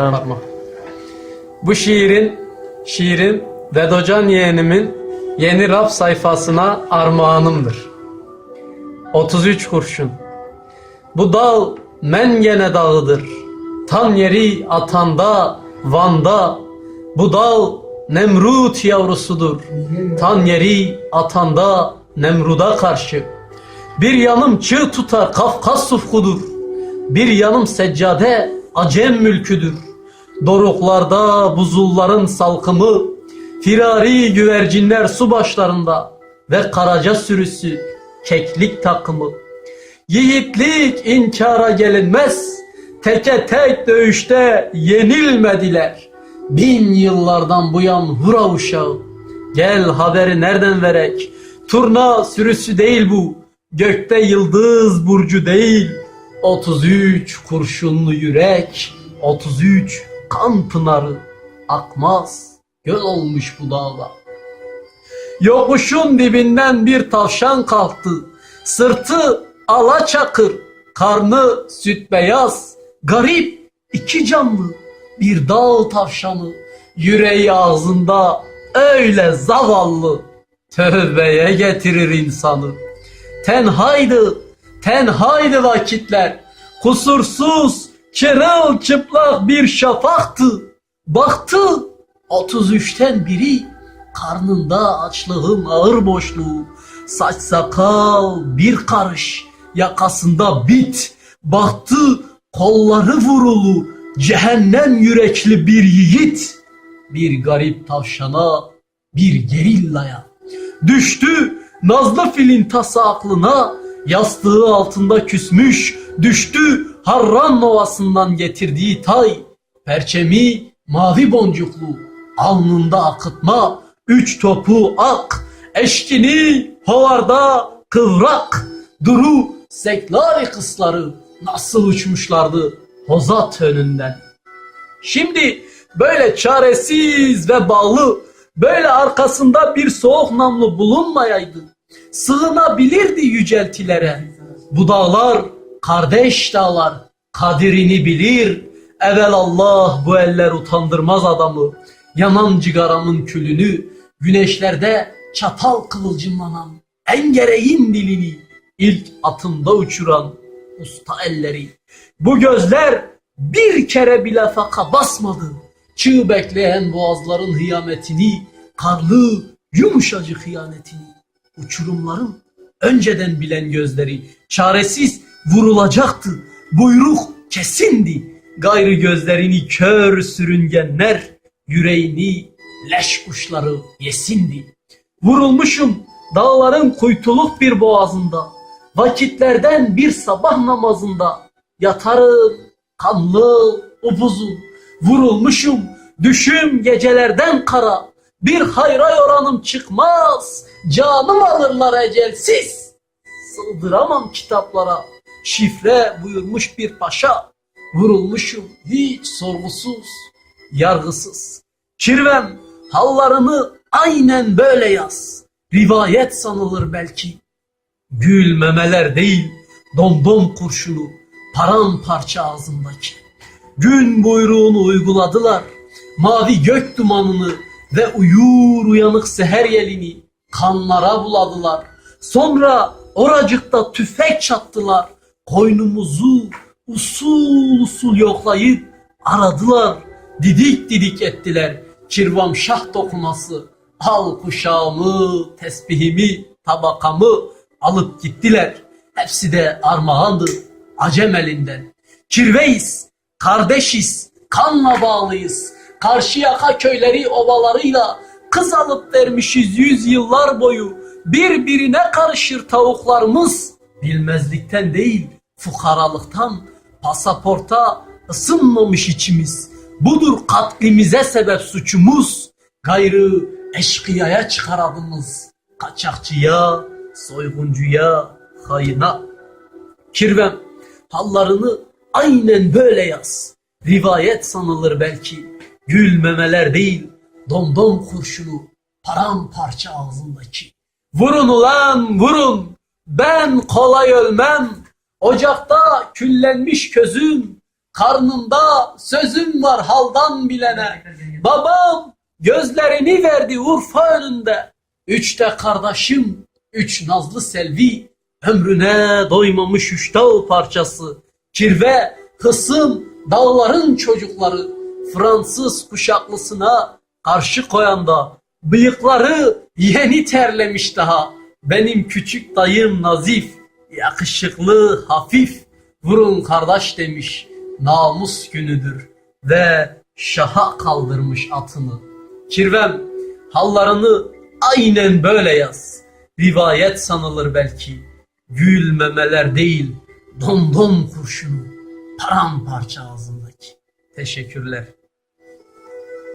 Parmak. Bu şiirin, şiirin Vedocan yeğenimin yeni rap sayfasına armağanımdır. 33 kurşun. Bu dağ Mengene dağıdır. Tan yeri atanda, Van'da. Bu dağ Nemrut yavrusudur. Tan yeri atanda, Nemrud'a karşı. Bir yanım çığ tutar Kafkas ufkudur. Bir yanım seccade Acem mülküdür. Doruklarda buzulların salkımı, firari güvercinler su başlarında ve karaca sürüsü keklik takımı. Yiğitlik inkara gelinmez, teke tek dövüşte yenilmediler. Bin yıllardan bu yan hura uşağı, gel haberi nereden verek, turna sürüsü değil bu, gökte yıldız burcu değil, 33 kurşunlu yürek, 33 kan pınarı akmaz, göl olmuş bu dağda. Yokuşun dibinden bir tavşan kalktı. Sırtı alaçakır, karnı süt beyaz, garip iki canlı bir dağ tavşanı. Yüreği ağzında öyle zavallı, tövbeye getirir insanı. Tenhaydı, tenhaydı vakitler, kusursuz, çırıl çıplak bir şafaktı. Baktı 33'ten biri karnında açlığın ağır boşluğu, saç sakal bir karış, yakasında bit, baktı kolları vurulu, cehennem yürekli bir yiğit, bir garip tavşana, bir gerillaya. Düştü nazlı filin tası aklına, yastığı altında küsmüş, düştü Harran Novası'ndan getirdiği tay, perçemi mavi boncuklu, alnında akıtma, üç topu ak, eşkini hovarda kıvrak, duru seklari kısları nasıl uçmuşlardı hozat önünden. Şimdi böyle çaresiz ve bağlı, böyle arkasında bir soğuk namlu bulunmayaydı, sığınabilirdi yüceltilere. Bu dağlar kardeş dağlar, kadirini bilir. Evel Allah bu eller utandırmaz adamı. Yanan cigaramın külünü, güneşlerde çatal kıvılcımlanan, engereğin dilini ilk atımda uçuran usta elleri. Bu gözler bir kere bile faka basmadı. Çığ bekleyen boğazların hıyametini, karlı, yumuşacık hıyanetini. Uçurumların önceden bilen gözleri, çaresiz vurulacaktı. Buyruk kesindi. Gayrı gözlerini kör sürüngenler, yüreğini leş kuşları yesindi. Vurulmuşum dağların kuytuluk bir boğazında, vakitlerden bir sabah namazında, yatarım kanlı upuzun, vurulmuşum düşüm gecelerden kara, bir hayra yoranım çıkmaz, canım alırlar ecelsiz. Sığdıramam kitaplara, şifre buyurmuş bir paşa, vurulmuşum hiç sorgusuz, yargısız. Kirvem hallarını aynen böyle yaz, rivayet sanılır belki. Gül memeler değil, domdom kurşunu, paramparça ağzındaki. Gün buyruğunu uyguladılar, mavi gök dumanını ve uyur uyanık seher yelini kanlara buladılar. Sonra oracıkta tüfek çattılar, koynumuzu usul usul yoklayıp aradılar, didik didik ettiler. Kirvam şah dokuması, al kuşağımı, tesbihimi, tabakamı alıp gittiler. Hepsi de armağandı Acem elinden. Kirveyiz, kardeşiz, kanla bağlıyız. Karşı yaka köyleri ovalarıyla kız alıp vermişiz yüz yıllar boyu. Birbirine karışır tavuklarımız. Bilmezlikten değil, fukaralıktan, pasaporta ısınmamış içimiz. Budur katlimize sebep suçumuz. Gayrı eşkıyaya çıkar adımız. Kaçakçıya, soyguncuya, hayına. Kirvem hallarını aynen böyle yaz. Rivayet sanılır belki. Gül memeler değil, domdom kurşunu, paramparça ağzındaki. Vurun ulan vurun, ben kolay ölmem. Ocakta küllenmiş közüm, Karnımda sözüm var haldan bilene. Babam gözlerini verdi Urfa önünde. Üç de kardeşim, üç nazlı selvi. Ömrüne doymamış üç dağ parçası. Kirve, hısım, dağların çocukları. Fransız kuşaklısına karşı koyanda bıyıkları yeni terlemiş daha. Benim küçük dayım Nazif, yakışıklı, hafif, vurun kardeş demiş, namus günüdür ve şaha kaldırmış atını. Kirvem, hallarını aynen böyle yaz. Rivayet sanılır belki, gülmemeler değil, dom dom kurşunu, paramparça ağzındaki. Teşekkürler.